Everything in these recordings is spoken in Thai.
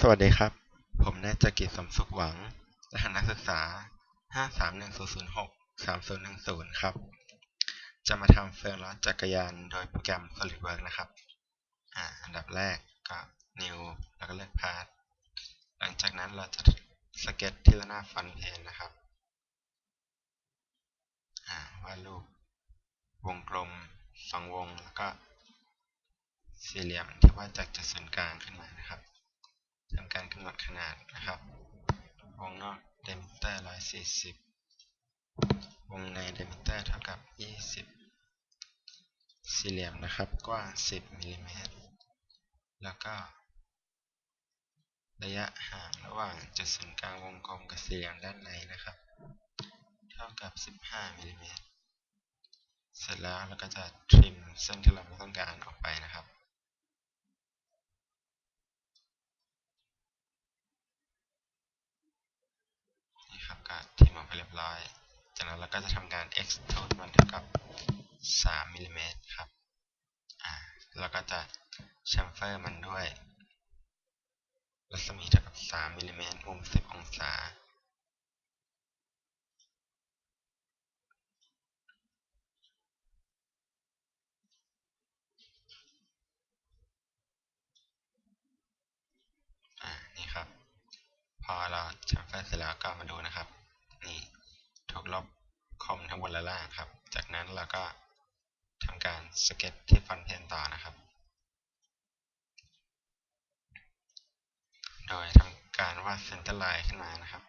สวัสดีครับ ผมนายจักริดสมสุขหวัง รหัสนักศึกษา 5310063010 ครับ จะมาทำเฟืองล้อจักรยานโดยโปรแกรม SolidWorks นะครับ อ่า อันดับแรกก็ New แล้วก็เลือก Path หลังจากนั้นเราจะสเก็ตที่ระนาฟอนเพนนะครับ อ่า วาดรูป วงกลมสองวง แล้วก็สี่เหลี่ยมที่ว่าจากจุดศูนย์กลางขึ้นมานะครับ ทำการกำหนดขนาดนะครับ วงนอกเดมิเตอร์140วงในเดมิเตอร์เท่ากับ20สี่เหลี่ยมนะครับ กว้าง10มิลลิเมตร แล้วก็ ระยะห่างระหว่างจุดศูนย์กลางวงกลมกับสี่เหลี่ยมด้านในนะครับ เท่ากับ15มิลลิเมตร เสร็จแล้วเราก็จะทริมเส้นที่เราไม่ต้องการออกไปนะครับ นี่ครับก็ทริมอกไปเรียบร้อย จากนั้นเราก็จะทำการ extrude มันเท่ากับ 3มิลลิเมตรครับ อ่าเราก็จะแชมเฟอร์มันด้วย รัศมีเท่ากับ 3มิลลิเมตรมุม 10 องศาอ่า นี่ครับ พ อเราชัมเฟอร์เสร็จแล้วก็มาดูนะครับ นี่ถูกลบคอมทั้งบนและล่างครับ จากนั้นเราก็ทำการสเก็ตที่ฟอนต์เพนต่อนะครับ โดยทำการวาดเซนเตอร์ไลน์ขึ้นมานะครับ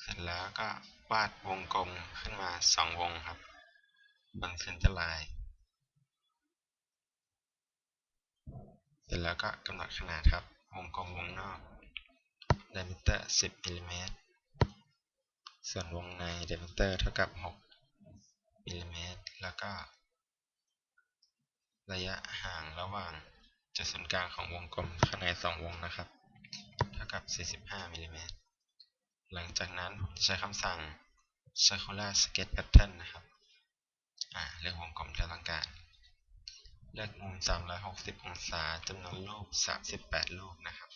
เสร็จแล้วก็วาดวงกลมขึ้นมาสองวงครับบนเซนเตอร์ไลน์เสร็จแล้วก็กำหนดขนาดครับ วงกลมวงนอก diameter 10มิลลิเมตร ส่วนวงใน diameter เท่ากับ 6มิลลิเมตร แล้วก็ ระยะห่างระหว่างจุดศูนย์กลางของวงกลมข้างในสองวงนะครับ เท่ากับ 45มิลลิเมตร หลังจากนั้นผมจะใช้คำสั่ง circular sketch pattern นะครับ เลือกวงกลมที่เราต้องการ เลือกมุม 360 องศาจำนวนรูป 38 รูปนะครับ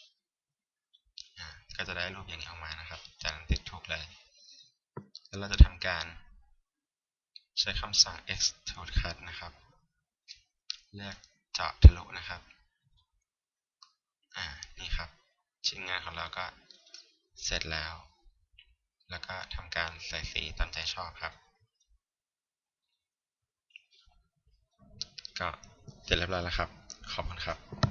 ก็จะได้รูปอย่างนี้ออกมานะครับ จากนั้นติ๊กถูกเลย แล้วเราจะทำการใช้คำสั่ง extrude cut นะครับ เลือกเจาะทะลุนะครับ อ่า นี่ครับ ชิ้นงานของเราก็เสร็จแล้ว แล้วก็ทำการใส่สีตามใจชอบครับ ก็ เสร็จเรียบร้อยแล้วครับ ขอบคุณครับ